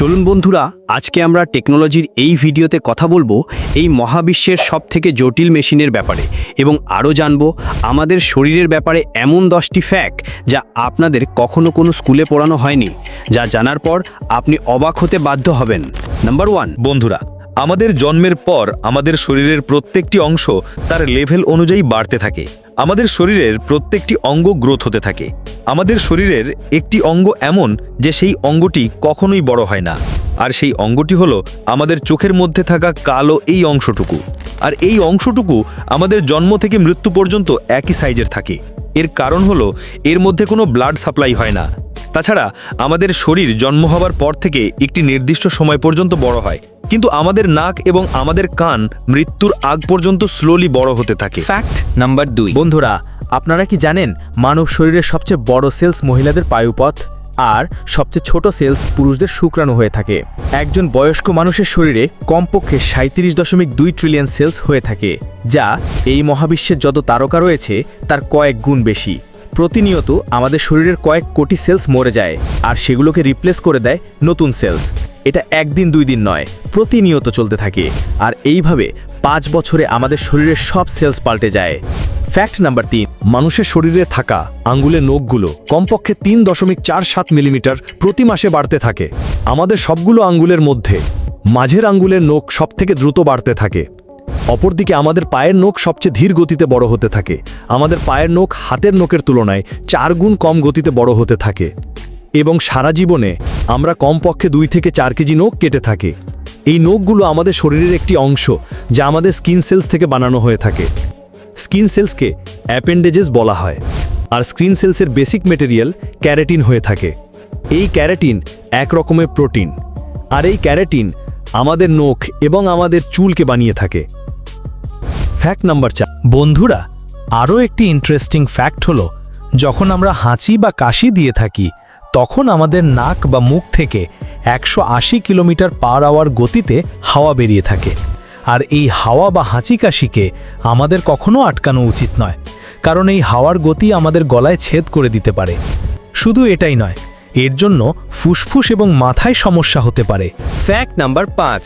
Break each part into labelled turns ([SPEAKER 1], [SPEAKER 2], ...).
[SPEAKER 1] চলুন বন্ধুরা, আজকে আমরা টেকনোলজির এই ভিডিওতে কথা বলব এই মহাবিশ্বের সব থেকে জটিল মেশিনের ব্যাপারে এবং আরও জানব আমাদের শরীরের ব্যাপারে এমন দশটি ফ্যাক্ট যা আপনাদের কখনো কোনো স্কুলে পড়ানো হয়নি, যা জানার পর আপনি অবাক হতে বাধ্য হবেন। নাম্বার ওয়ান
[SPEAKER 2] বন্ধুরা, আমাদের জন্মের পর আমাদের শরীরের প্রত্যেকটি অংশ তার লেভেল অনুযায়ী বাড়তে থাকে। আমাদের শরীরের প্রত্যেকটি অঙ্গ গ্রোথ হতে থাকে। আমাদের শরীরের একটি অঙ্গ এমন যে সেই অঙ্গটি কখনোই বড় হয় না। আর সেই অঙ্গটি হলো আমাদের চোখের মধ্যে থাকা কালো এই অংশটুকু। আর এই অংশটুকু আমাদের জন্ম থেকে মৃত্যু পর্যন্ত একই সাইজের থাকে। এর কারণ হলো এর মধ্যে কোনো ব্লাড সাপ্লাই হয় না। তাছাড়া আমাদের শরীর জন্ম হওয়ার পর থেকে একটি নির্দিষ্ট সময় পর্যন্ত বড় হয়। কিন্তু আমাদের নাক এবং আমাদের কান মৃত্যুর আগ পর্যন্ত স্লোলি বড় হতে থাকে।
[SPEAKER 3] ফ্যাক্ট নাম্বার দুই। বন্ধুরা আপনারা কি জানেন মানব শরীরের সবচেয়ে বড় সেলস মহিলাদের পায়ুপথ? আর সবচেয়ে ছোট সেলস পুরুষদের শুক্রাণু হয়ে থাকে। একজন বয়স্ক মানুষের শরীরে কমপক্ষে সাঁত্রিশ দশমিক দুই ট্রিলিয়ন সেলস হয়ে থাকে, যা এই মহাবিশ্বের যত তারকা রয়েছে, তার কয়েক গুণ বেশি। প্রতিনিয়ত আমাদের শরীরের কয়েক কোটি সেলস মরে যায়, আর সেগুলোকে রিপ্লেস করে দেয় নতুন সেলস। এটা একদিন দুই দিন নয়, প্রতিনিয়ত চলতে থাকে। আর এইভাবে পাঁচ বছরে আমাদের শরীরের সব সেলস পাল্টে যায়। ফ্যাক্ট নাম্বার তিন
[SPEAKER 4] মানুষের শরীরে থাকা আঙ্গুলের নখগুলো কমপক্ষে তিন দশমিক চার সাত মিলিমিটার প্রতি মাসে বাড়তে থাকে। আমাদের সবগুলো আঙ্গুলের মধ্যে মাঝের আঙ্গুলের নখ সবথেকে দ্রুত বাড়তে থাকে। অপরদিকে আমাদের পায়ের নখ সবচেয়ে ধীর গতিতে বড় হতে থাকে। আমাদের পায়ের নখ হাতের নখের তুলনায় চার গুণ কম গতিতে বড় হতে থাকে। এবং সারা জীবনে আমরা কমপক্ষে দুই থেকে চার কেজি নখ কেটে থাকি। এই নখগুলো আমাদের শরীরের একটি অংশ যা আমাদের স্কিন সেলস থেকে বানানো হয়ে থাকে। স্কিন সেলসকে অ্যাপেন্ডেজেস বলা হয়। আর স্ক্রিন সেলসের বেসিক মেটেরিয়াল ক্যারেটিন হয়ে থাকে। এই ক্যারেটিন এক রকমের প্রোটিন। আর এই ক্যারেটিন আমাদের নখ এবং আমাদের চুলকে বানিয়ে থাকে। ফ্যাক্ট নাম্বার চার।
[SPEAKER 5] বন্ধুরা, আরও একটি ইন্টারেস্টিং ফ্যাক্ট হলো, যখন আমরা হাঁচি বা কাশি দিয়ে থাকি, তখন আমাদের নাক বা মুখ থেকে একশো আশি কিলোমিটার পার আওয়ার গতিতে হাওয়া বেরিয়ে থাকে। আর এই হাওয়া বা হাঁচি কাশিকে আমাদের কখনো আটকানো উচিত নয়, কারণ এই হাওয়ার গতি আমাদের গলায় ছেদ করে দিতে পারে। শুধু এটাই নয়, এর জন্য ফুসফুস এবং মাথায় সমস্যা হতে পারে।
[SPEAKER 3] ফ্যাক্ট নাম্বার পাঁচ,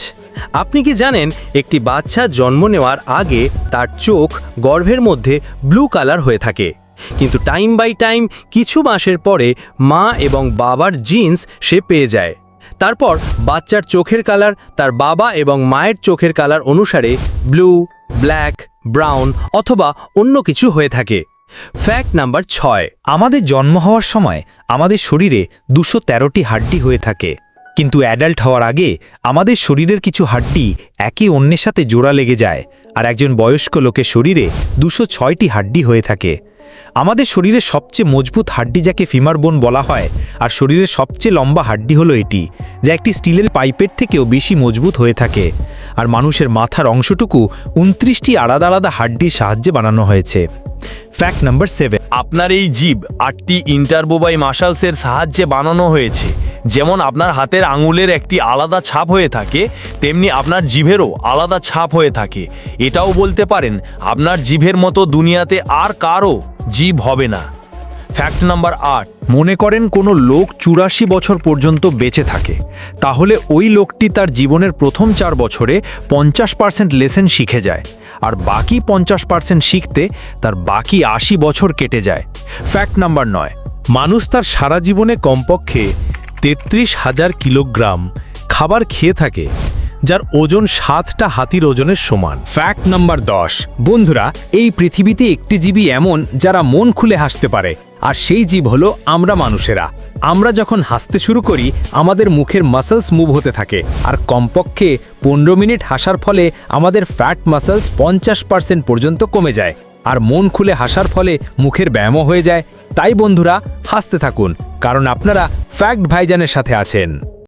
[SPEAKER 3] আপনি কি জানেন একটি বাচ্চা জন্ম নেওয়ার আগে তার চোখ গর্ভের মধ্যে ব্লু কালার হয়ে থাকে? কিন্তু টাইম বাই টাইম কিছু মাসের পরে মা এবং বাবার জিন্স সে পেয়ে যায়। তারপর বাচ্চার চোখের কালার তার বাবা এবং মায়ের চোখের কালার অনুসারে ব্লু, ব্ল্যাক, ব্রাউন অথবা অন্য কিছু হয়ে থাকে। ফ্যাক্ট নাম্বার ছয়।
[SPEAKER 5] আমাদের জন্ম হওয়ার সময় আমাদের শরীরে দুশো তেরোটি হাড্ডি হয়ে থাকে। কিন্তু অ্যাডাল্ট হওয়ার আগে আমাদের শরীরের কিছু হাড্ডি একে অন্যের সাথে জোড়া লেগে যায় আর একজন বয়স্ক লোকের শরীরে দুশো ছয়টি হাড্ডি হয়ে থাকে। আমাদের শরীরের সবচেয়ে মজবুত হাড্ডি যাকে ফিমার বোন বলা হয়, আর শরীরের সবচেয়ে লম্বা হাড্ডি হলো এটি, যা একটি স্টিলের পাইপের থেকেও বেশি মজবুত হয়ে থাকে। আর মানুষের মাথার অংশটুকু উনত্রিশটি আলাদা আলাদা হাড্ডির সাহায্যে বানানো হয়েছে। ফ্যাক্ট নাম্বার সেভেন
[SPEAKER 2] আপনার এই জীব আটটি ইন্টারবোবাই মাসালসের সাহায্যে বানানো হয়েছে। যেমন আপনার হাতের আঙুলের একটি আলাদা ছাপ হয়ে থাকে, তেমনি আপনার জিভেরও আলাদা ছাপ হয়ে থাকে। এটাও বলতে পারেন, আপনার জিভের মতো দুনিয়াতে আর কারও জীব হবে না। ফ্যাক্ট নাম্বার আট।
[SPEAKER 5] মনে করেন কোনো লোক চুরাশি বছর পর্যন্ত বেঁচে থাকে। তাহলে ওই লোকটি তার জীবনের প্রথম চার বছরে পঞ্চাশ পার্সেন্ট লেসেন শিখে যায়। আর বাকি পঞ্চাশ পার্সেন্ট শিখতে তার বাকি আশি বছর কেটে যায়। ফ্যাক্ট নাম্বার নয়। মানুষ তার সারা জীবনে কমপক্ষে তেত্রিশ হাজার কিলোগ্রাম খাবার খেয়ে থাকে। যার ওজন সাতটা হাতির ওজনের সমান।
[SPEAKER 1] ফ্যাক্ট নাম্বার দশ। বন্ধুরা, এই পৃথিবীতে একটি জীবই এমন যারা মন খুলে হাসতে পারে। আর সেই জীব হলো আমরা মানুষেরা। আমরা যখন হাসতে শুরু করি, আমাদের মুখের মাসলস মুভ হতে থাকে। আর কমপক্ষে পনেরো মিনিট হাসার ফলে আমাদের ফ্যাট মাসলস পঞ্চাশ পার্সেন্ট পর্যন্ত কমে যায়। আর মন খুলে হাসার ফলে মুখের ব্যায়ামও হয়ে যায়। তাই বন্ধুরা, হাসতে থাকুন। কারণ আপনারা ফ্যাক্ট ভাইজানের সাথে আছেন।